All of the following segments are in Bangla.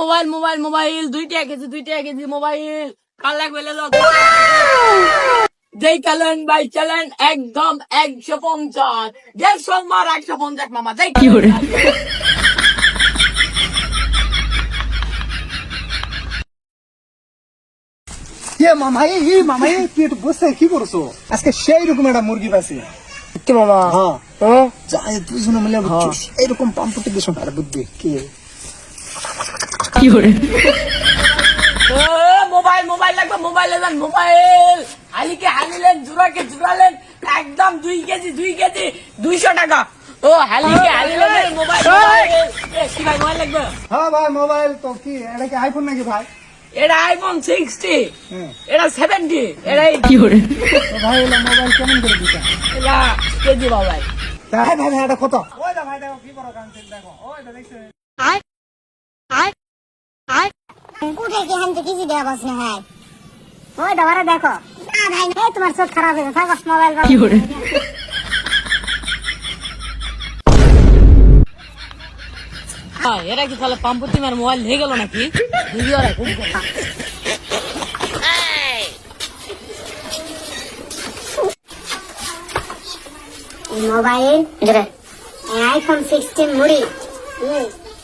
মোবাইল মোবাইল মোবাইল দুইটা কেজি দুইটা কেজি মোবাইল। কাল লাগবে লে যাও। যেই ভাই চালেন একদম একশো পঞ্চাশ। দেড়শো মার একশো পঞ্চাশ মামা দেখ কি করে? বসে কি করছ? আজকে সেই রকম একটা মুরগি পাইছি। কি মামা? হ্যাঁ। হ্যাঁ? যাই দুইজনে মিলে এইরকম পাম্পটি দিস বুদ্ধি। কি? কি করে? মোবাইল মোবাইল লাগবে মোবাইল এলেন মোবাইল। হালিকে হালিলেন জুরাকে জুরালেন একদম দুই কেজি দুই কেজি দুইশো টাকা। ও হালিকে হালিলেন মোবাইল মোবাইল। কি ভাই মোবাইল লাগবে? হ্যাঁ ভাই মোবাইল তো কি এটা কি আইফোন নাকি ভাই? এটা আইফোন সিক্সটি হ্যাঁ। এটা সেভেন্টি এটা কি করে? ভাই এলো মোবাইল কেমন করে দিতা? এটা কেজি মোবাইল ভাই। ভাই ভাই এটা কত? ওই দা ভাই দেখো কি করো দেখো। ওই দা দেখছ উঠে কি হান কিছু দেওয়া বস না ভাই ওই দাবারে দেখো। না ভাই তোমার চোখ খারাপ হয়েছে থাকো মোবাইল কি করে? হ্যাঁ, এরা কি তাহলে পাম্পুতি মার মোবাইল নিয়ে গেল নাকি? ভিডিও রে খুব মোবাইল আইফোন সিক্সটিন মুড়ি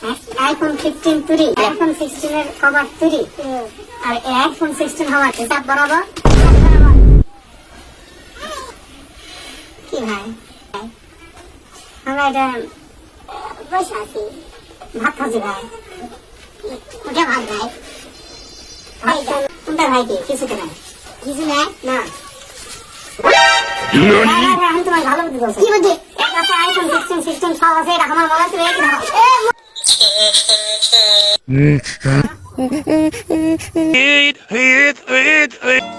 আইফোন ফিফটিন তুরি আইফোন সিক্সটিন এর কভার তুরি আর আইফোন সিক্সটিন হওয়ার হিসাব বরাবর। কি ভাই? আমরা এটা বসে আছি। ভাত খাচ্ছি ভাই। ওটা ভাত ভাই। ভাই কোনটা ভাই কি? কিছু তো নাই। কিছু নাই? না। আমি তোমার ভালো বুদ্ধি কি বুদ্ধি এক আছে আইফোন সিক্সটিন সিক্সটিন সব আছে এটা আমার মনে হচ্ছে it, it, it, it.